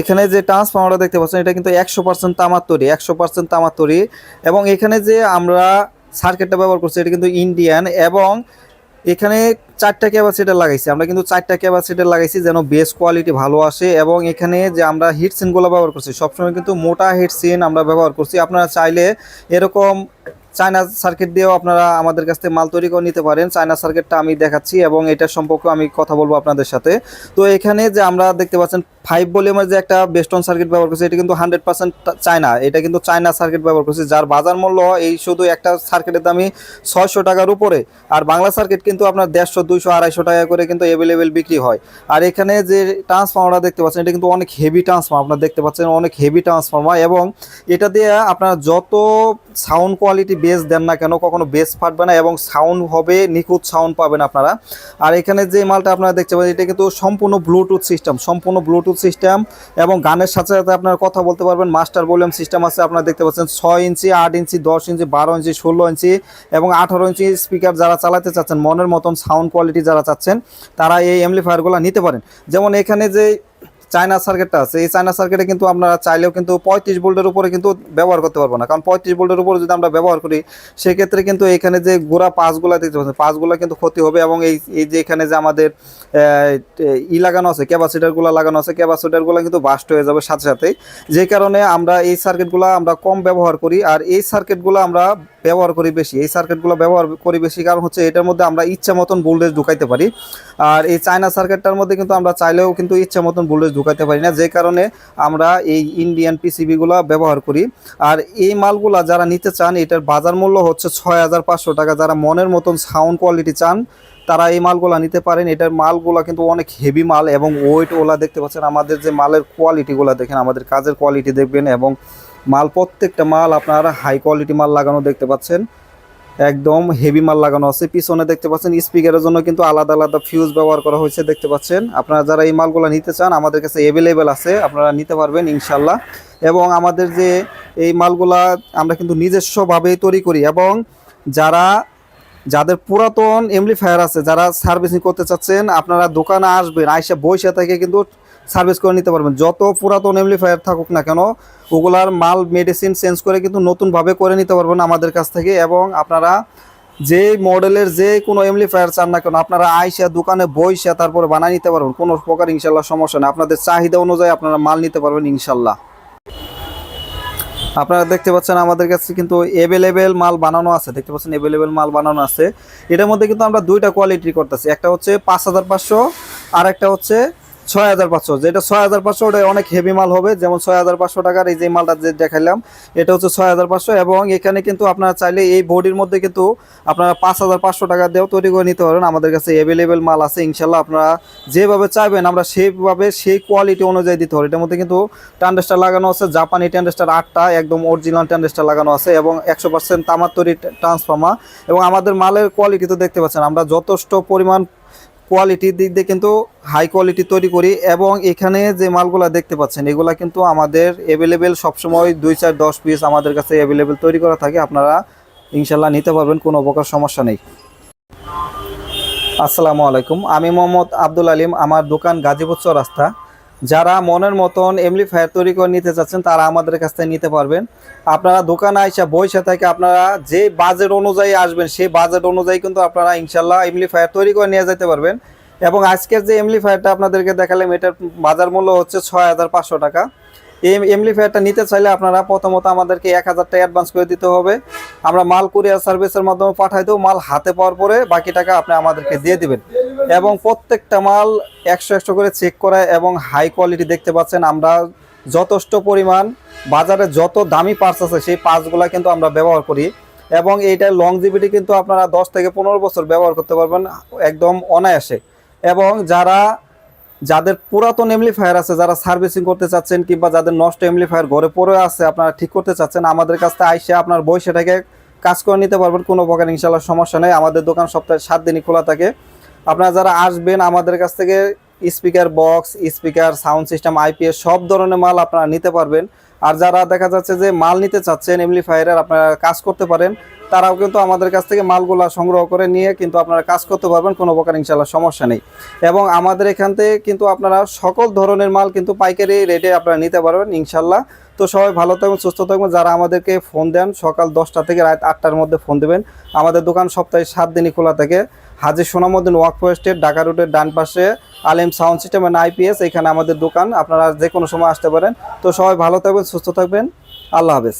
এখানে যে ট্রান্সফর্মারটা দেখতে পাচ্ছেন, এটা কিন্তু একশো পার্সেন্ট তামার তৈরি, একশো পার্সেন্ট তামার তৈরি। এবং এখানে যে আমরা সার্কিটটা ব্যবহার করছি, এটা কিন্তু ইন্ডিয়ান এবং এখানে চারটা ক্যাপাসিটার লাগাইছি। আমরা কিন্তু চারটা ক্যাপাসিটার লাগাইছি যেন বেস কোয়ালিটি ভালো আসে এবং এখানে যে আমরা হিট সিনগুলো ব্যবহার করছি, সবসময় কিন্তু মোটা হিটসিন আমরা ব্যবহার করছি। আপনারা চাইলে এরকম চায়না সার্কিট দিয়েও আপনারা আমাদের কাছ থেকে মাল তৈরি করে নিতে পারেন। চায়না সার্কিটটা আমি দেখাচ্ছি এবং এটা সম্পর্কে আমি কথা বলব আপনাদের সাথে। তো এখানে যে আমরা দেখতে পাচ্ছেন ফাইভ ভলিউমের যে একটা বেস্টন সার্কিট ব্যবহার করছি, এটা কিন্তু হান্ড্রেড পার্সেন্ট চায়না। এটা কিন্তু চায়না সার্কিট ব্যবহার করছে, যার বাজার মূল্য এই শুধু একটা সার্কিটের দামই ছয়শো টাকার উপরে। আর বাংলা সার্কিট কিন্তু আপনার দেড়শো, দুইশো, আড়াইশো টাকা করে কিন্তু অ্যাভেলেবেল বিক্রি হয়। আর এখানে যে ট্রান্সফর্মারটা দেখতে পাচ্ছেন, এটা কিন্তু অনেক হেভি ট্রান্সফর্মার আপনারা দেখতে পাচ্ছেন অনেক হেভি ট্রান্সফর্মার এবং এটা দিয়ে আপনার যত সাউন্ড কোয়ালিটি বেস দেন না কেন, কখনো বেস ফাটবে না এবং সাউন্ড হবে, নিখুঁত সাউন্ড পাবেন আপনারা। আর এখানে যে মালটা আপনারা দেখতে পাচ্ছেন, এটা কিন্তু সম্পূর্ণ ব্লুটুথ সিস্টেম সম্পূর্ণ ব্লুটুথ সিস্টেম এবং গানের সাথে সাথে আপনারা কথা বলতে পারবেন মাস্টার ভলিউম সিস্টেম আছে, আপনারা দেখতে পাচ্ছেন, ছয় ইঞ্চি, আট ইঞ্চি, দশ ইঞ্চি, বারো ইঞ্চি, ষোলো ইঞ্চি এবং আঠারো ইঞ্চি স্পিকার যারা চালাতে চাচ্ছেন, মনের মতন সাউন্ড কোয়ালিটি যারা চাচ্ছেন, তারা এই এমপ্লিফায়ারগুলো নিতে পারেন। যেমন এখানে যে চায়না সার্কিটটা আছে। এই চায়না সার্কিটে কিন্তু আপনারা চাইলেও কিন্তু পঁয়ত্রিশ ভোল্টের উপরে কিন্তু ব্যবহার করতে পারব না। কারণ পঁয়ত্রিশ ভোল্টের উপরে যদি আমরা ব্যবহার করি, সেক্ষেত্রে কিন্তু এখানে যে গোড়া পাঁচগুলা দেখতে পাচ্ছেন, পাঁচগুলা কিন্তু ক্ষতি হবে এবং এই এই যে এখানে যে আমাদের ই লাগানো আছে, ক্যাপাসিটারগুলো লাগানো আছে, ক্যাপাসিটারগুলো কিন্তু বাস্ট হয়ে যাবে সাথে সাথেই। যে কারণে আমরা এই সার্কিটগুলো আমরা কম ব্যবহার করি, আর এই সার্কিটগুলো আমরা ব্যবহার করি বেশি। এই সার্কিটগুলো ব্যবহার করি বেশি কারণ হচ্ছে এটার মধ্যে আমরা ইচ্ছা মতন ভোল্টেজ ঢুকাইতে পারি। আর এই চায়না সার্কিটটার মধ্যে কিন্তু আমরা চাইলেও কিন্তু ইচ্ছা মতন ভোল্টেজ ঢুকাইতে পারি না, যে কারণে আমরা এই ইন্ডিয়ান পিসিবিগুলো ব্যবহার করি। আর এই মালগুলা যারা নিতে চান, এটার বাজার মূল্য হচ্ছে ছয় হাজার পাঁচশো টাকা। যারা মনের মতন সাউন্ড কোয়ালিটি চান, তারা এই মালগুলা নিতে পারেন। এটার মালগুলা কিন্তু অনেক হেভি মাল এবং ওয়েট ওলা দেখতে পাচ্ছেন। আমাদের যে মালের কোয়ালিটিগুলো দেখেন, আমাদের কাজের কোয়ালিটি দেখবেন এবং মাল প্রত্যেকটা মাল আপনারা হাই কোয়ালিটি মাল লাগানো দেখতে পাচ্ছেন। একদম হেভি মাল লাগানো আছে। পিছনে দেখতে পাচ্ছেন স্পিকারের জন্য কিন্তু আলাদা আলাদা ফিউজ ব্যবহার করা হয়েছে, দেখতে পাচ্ছেন। আপনারা যারা এই মালগুলো নিতে চান, আমাদের কাছে অ্যাভেলেবেল আছে, আপনারা নিতে পারবেন ইনশাল্লাহ এবং আমাদের যে এই মালগুলা আমরা কিন্তু নিজস্বভাবেই তৈরি করি এবং যারা, যাদের পুরাতন এমপ্লিফায়ার আছে, যারা সার্ভিসিং করতে চাচ্ছেন, আপনারা দোকানে আসবেন, আইসা বৈশা থেকে কিন্তু সার্ভিস করে নিতে পারবেন। যত পুরাতন এমপ্লিফায়ার থাকুক না কেন, ওগুলার মাল মেডিসিন চেঞ্জ করে কিন্তু নতুনভাবে করে নিতে পারবেন আমাদের কাছ থেকে এবং আপনারা যে মডেলের যে কোনো এমপ্লিফায়ার চান না কেন, আপনারা আইসা দোকানে বইসা তারপরে বানাই নিতে পারবেন। কোনো প্রকার ইনশাল্লাহ সমস্যা নেই। আপনাদের চাহিদা অনুযায়ী আপনারা মাল নিতে পারবেন ইনশাল্লাহ। আপনারা দেখতে পাচ্ছেন আমাদের কাছে কিন্তু এভেলেবেল মাল বানানো আছে। দেখতে পাচ্ছেন এভেলেবেল মাল বানানো আছে। এটার মধ্যে কিন্তু আমরা দুইটা কোয়ালিটি করতেছি। একটা হচ্ছে পাঁচ হাজার পাঁচশো আর একটা হচ্ছে ছয় হাজার পাঁচশো, যেটা ছয় হাজার পাঁচশো ওটা অনেক হেভি মাল হবে, যেমন ছয় হাজার পাঁচশো টাকার এই যে মালটা যে দেখাইলাম, এটা হচ্ছে ছয় হাজার পাঁচশো এবং এখানে কিন্তু আপনারা চাইলে এই বডির মধ্যে কিন্তু আপনারা পাঁচ হাজার পাঁচশো টাকা দিয়েও তৈরি করে নিতে পারবেন আমাদের কাছে অ্যাভেলেবেল মাল আছে ইনশাল্লাহ আপনারা যেভাবে চাইবেন আমরা সেইভাবে সেই কোয়ালিটি অনুযায়ী দিতে পারি। এটার মধ্যে কিন্তু ট্যান্ডেস্টার লাগানো আছে জাপানি ট্যান্ডেস্টার আটটা, একদম অরিজিনাল ট্যান্ডেস্টার লাগানো আছে এবং একশো পার্সেন্ট তামার তৈরি ট্রান্সফর্মার এবং আমাদের মালের কোয়ালিটি তো দেখতে পাচ্ছেন, আমরা যথেষ্ট পরিমাণ কোয়ালিটির দিক দিয়ে কিন্তু হাই কোয়ালিটি তৈরি করি এবং এখানে যে মালগুলা দেখতে পাচ্ছেন, এগুলা কিন্তু আমাদের অ্যাভেলেবেল সবসময় দুই চার দশ পিস আমাদের কাছে অ্যাভেলেবেল তৈরি করা থাকে। আপনারা ইনশাল্লাহ নিতে পারবেন, কোনো প্রকার সমস্যা নেই। আসসালামু আলাইকুম। আমি মোহাম্মদ আব্দুল আলিম, আমার দোকান গাজীপুর রাস্তা যারা মনের মতন এমপ্লিফায়ার তৈরি করে নিতে চাচ্ছেন, তারা আমাদের কাছ থেকে নিতে পারবেন। আপনারা দোকানে আইসা বইসা থেকে আপনারা যে বাজেট অনুযায়ী আসবেন, সেই বাজেট অনুযায়ী কিন্তু আপনারা ইনশাল্লাহ এমপ্লিফায়ার তৈরি করে নিয়ে যেতে পারবেন। এবং আজকের যে এমপ্লিফায়ারটা আপনাদেরকে দেখালাম, এটার বাজার মূল্য হচ্ছে ছয় হাজার পাঁচশো টাকা। এই ফেয়ারটা নিতে চাইলে আপনারা প্রথমত আমাদেরকে এক হাজার টাকা অ্যাডভান্স করে দিতে হবে। আমরা মাল কুরিয়ার সার্ভিসের মাধ্যমে পাঠাই দেবো, মাল হাতে পাওয়ার পরে বাকি টাকা আপনি আমাদেরকে দিয়ে দিবেন। এবং প্রত্যেকটা মাল একশো একশো করে চেক করা এবং হাই কোয়ালিটি দেখতে পাচ্ছেন, আমরা যথেষ্ট পরিমাণ, বাজারে যত দামি পার্স আছে, সেই পার্টসগুলো কিন্তু আমরা ব্যবহার করি। এবং এইটার লংজিভিটি কিন্তু আপনারা দশ থেকে পনেরো বছর ব্যবহার করতে পারবেন, একদম অনায়াসে। এবং যারা যাদের পুরাতন এমপ্লিফায়ার আছে, যারা সার্ভিসিং করতে চাচ্ছেন কিংবা যাদের নষ্ট এমপ্লিফায়ার ঘরে পড়ে আছে, আপনারা ঠিক করতে চাচ্ছেন, আমাদের কাছ থেকে আইসে আপনার বই সেটাকে কাজ করে নিতে পারবেন, কোনো প্রকার ইনশাল্লাহ সমস্যা নেই। আমাদের দোকান সপ্তাহে সাত দিনই খোলা থাকে। আপনারা যারা আসবেন, আমাদের কাছ থেকে speaker box speaker sound system IPS সব ধরনের মাল আপনারা নিতে পারবেন। আর যারা দেখা যাচ্ছে যে মাল নিতে চাচ্ছেন এমপ্লিফায়ারের আপনারা কাজ করতে পারেন, তারাও কিন্তু আমাদের কাছ থেকে মালগুলা সংগ্রহ করে নিয়ে কিন্তু আপনারা কাজ করতে পারবেন, কোনো প্রকার ইনশাল্লাহ সমস্যা নেই। এবং আমাদের এখান থেকে কিন্তু আপনারা সকল ধরনের মাল কিন্তু পাইকারি রেটে আপনারা নিতে পারবেন ইনশাল্লাহ তো সবাই ভালো থাকবেন, সুস্থ থাকবেন। যারা আমাদেরকে ফোন দেন, সকাল দশটা থেকে রাত আটটার মধ্যে ফোন দেবেন। আমাদের দোকান সপ্তাহে সাত দিনই খোলা থাকে। হাজি সোনামুদ্দিন ওয়াক ফরেস্টের ঢাকা রোডের ডান পাশে আলেম সাউন্ড সিস্টেম অ্যান্ড আইপিএস এখানে আমাদের দোকান। আপনারা যে কোনো সময় আসতে পারেন। তো সবাই ভালো থাকবেন, সুস্থ থাকবেন। আল্লাহ হাফেজ।